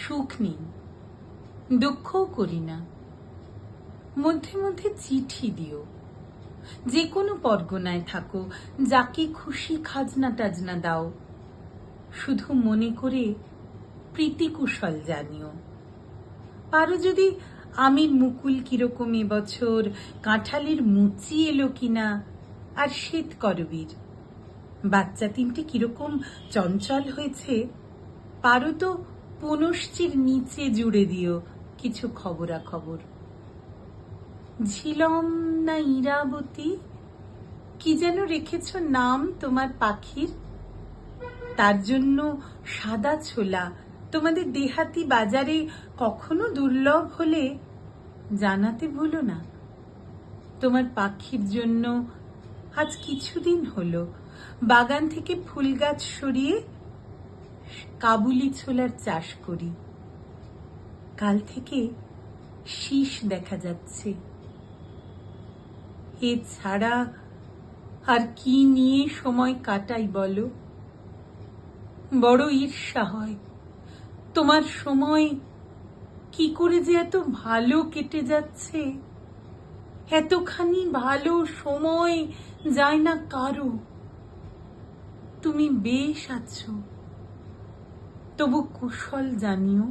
সুখ নেই, দুঃখও করি না। মধ্যে মধ্যে চিঠি দিও। যে কোনো পরগনায় থাকো, যাকে খুশি খাজনা টাজনা দাও। শুধু মনে করে প্রীতিকুশল জানিও। পারো যদি আমির মুকুল কীরকম এবছর, কাঁঠালের মুচি এলো কিনা, আর শীত করবীর। বাচ্চা তিনটে কীরকম চঞ্চল হয়েছে, পারো তো পুনশ্চির নিচে জুড়ে দিও কিছু খবরাখবর। ঝিলম না ইরাবতী, কি যেন রেখেছ নাম তোমার পাখির? তার জন্য সাদা ছোলা, তোমাদের দেহাতি বাজারে কখনো দুর্লভ হলে জানাতে ভুলো না। তোমার পাখির জন্য আজ কিছুদিন হলো, বাগান থেকে ফুল গাছ সরিয়ে কাবুলি ছোলার চাষ করি। কাল থেকে শীষ দেখা যাচ্ছে। এছাড়া আর কি নিয়ে সময় কাটাই বলো? বড় ঈর্ষা হয়। তোমার সময় কি করে যে এত ভালো কেটে যাচ্ছে? এতখানি ভালো সময় যায় না কারও। তুমি বেশ আছো। তবু কুশল জানিও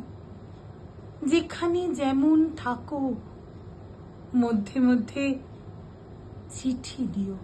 যেখানে যেমন থাকো মধ্যে মধ্যে চিঠি দিও।